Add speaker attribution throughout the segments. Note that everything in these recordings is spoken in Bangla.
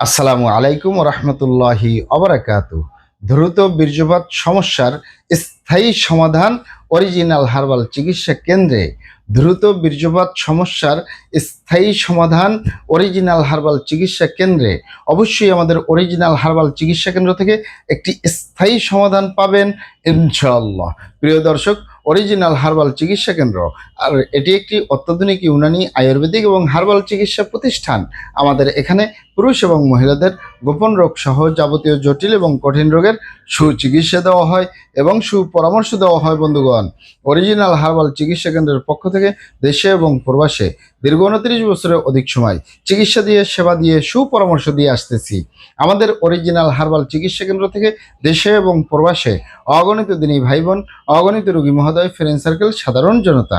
Speaker 1: আসসালামু আলাইকুম রহমতুল্লাহি অবরাকাত দ্রুত বীর্যপাত সমস্যার স্থায়ী সমাধান অরিজিনাল হার্বাল চিকিৎসা কেন্দ্রে দ্রুত বীর্যপাত সমস্যার স্থায়ী সমাধান অরিজিনাল হার্বাল চিকিৎসা কেন্দ্রে অবশ্যই আমাদের অরিজিনাল হার্বাল চিকিৎসা কেন্দ্র থেকে একটি স্থায়ী সমাধান পাবেন ইনশাআল্লাহ। প্রিয় দর্শক, অরিজিনাল হার্বাল চিকিৎসা কেন্দ্র, আর এটি একটি অত্যাধুনিক ইউনানি আয়ুর্বেদিক এবং হার্বাল চিকিৎসা প্রতিষ্ঠান আমাদের এখানে পুরুষ এবং মহিলাদের গোপন রোগ সহ যাবতীয় জটিল এবং কঠিন রোগের সুচিকিৎসা দেওয়া হয় এবং সুপরামর্শ দেওয়া হয়, বন্ধুগণ। অরিজিনাল হার্বাল চিকিৎসা কেন্দ্রের পক্ষ থেকে দেশে এবং প্রবাসে দীর্ঘ উনত্রিশ বছরের অধিক সময় চিকিৎসা দিয়ে, সেবা দিয়ে, সুপরামর্শ দিয়ে আসতেছি। আমাদের অরিজিনাল হার্বাল চিকিৎসা কেন্দ্র থেকে দেশে এবং প্রবাসে অগণিত দিনী ভাই বোন, অগণিত রোগী মহোদয় ফ্রেন্ড সার্কেল সাধারণ জনতা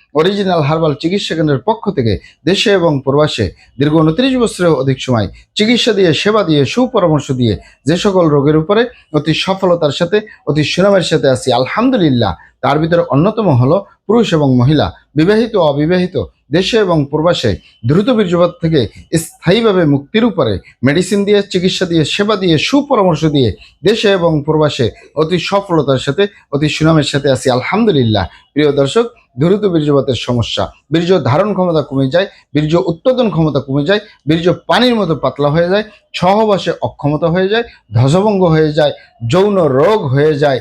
Speaker 1: অরিজিনাল হার্বাল চিকিৎসা কেন্দ্রের পক্ষ থেকে দেশে এবং প্রবাসে দীর্ঘ উনত্রিশ বছরের অধিক সময় চিকিৎসা দিয়ে, সেবা দিয়ে, সুপরামর্শ দিয়ে যে সকল রোগের উপরে অতি সফলতার সাথে, অতি সুনামের সাথে আছি, আলহামদুলিল্লাহ। তার ভিতরে অন্যতম হলো পুরুষ এবং মহিলা, বিবাহিত অবিবাহিত, দেশে এবং প্রবাসে দ্রুত বীর্যপাত থেকে স্থায়ীভাবে মুক্তির উপরে মেডিসিন দিয়ে, চিকিৎসা দিয়ে, সেবা দিয়ে, সুপরামর্শ দিয়ে দেশে এবং প্রবাসে অতি সফলতার সাথে, অতি সুনামের সাথে আছি, আলহামদুলিল্লাহ। প্রিয় দর্শক দ্রুত বীর্যপাতের সমস্যা। বীর্য ধারণ ক্ষমতা কমে যায়, বীর্য উৎপাদন ক্ষমতা কমে যায়, বীর্য পানির মতো পাতলা হয়ে যায়, সহবাসে অক্ষমতা হয়ে যায়, ধ্বজভঙ্গ হয়ে যায়, যৌন রোগ হয়ে যায়।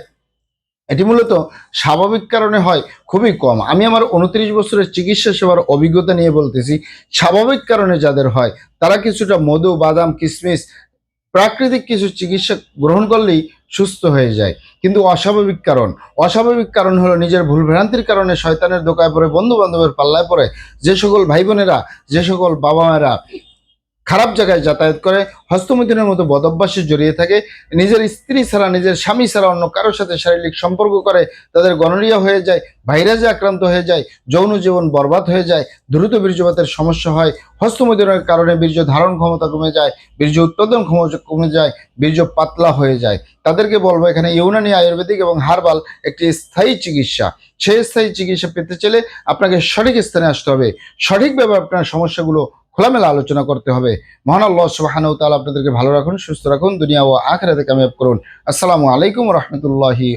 Speaker 1: এটি মূলত স্বাভাবিক কারণে হয়, খুবই কম। আমি আমার উনত্রিশ বছরের চিকিৎসা সেবার অভিজ্ঞতা নিয়ে বলতেছি, স্বাভাবিক কারণে যাদের হয়, তারা কিছুটা মধু, বাদাম কিশমিশ প্রাকৃতিক কিছু চিকিৎসা গ্রহণ করলেই সুস্থ হয়ে যায়। কিন্তু অস্বাভাবিক কারণ। অস্বাভাবিক কারণ হলো নিজের ভুলভ্রান্তির কারণে শয়তানের দোকায় পড়ে বন্ধু বান্ধবের পাল্লায় পড়ে, যে সকল ভাই বোনেরা যে সকল বাবা মায়েরা খারাপ জায়গায় যাতায়াত করে, হস্তমৈথুনের মতো বদভ্যাসে জড়িয়ে থাকে, নিজের স্ত্রী ছাড়া, নিজের স্বামী ছাড়া অন্য কারোর সাথে শারীরিক সম্পর্ক করে, তাদের গনরিয়া হয়ে যায়, ভাইরাসে আক্রান্ত হয়ে যায়, যৌন জীবন বরবাদ হয়ে যায়, দ্রুত বীর্যপাতের সমস্যা হয়, হস্তমৈথুনের কারণে বীর্য ধারণ ক্ষমতা কমে যায়, বীর্য উৎপাদন ক্ষমতা কমে যায়, বীর্য পাতলা হয়ে যায়। তাদেরকে বলব এখানে ইউনানি আয়ুর্বেদিক এবং হার্বাল একটি স্থায়ী চিকিৎসা। সেই স্থায়ী চিকিৎসা পেতে চাইলে আপনাকে সঠিক স্থানে আসতে হবে। সঠিকভাবে আপনার সমস্যাগুলো খোলামেলা আলোচনা করতে হবে। মহান আল্লাহ সুবাহানু আপনাদেরকে ভালো রাখুন, সুস্থ রাখুন, দুনিয়া ও আখেরাতে কামিয়াব করুন। আসসালামু আলাইকুম রহমতুল্লাহি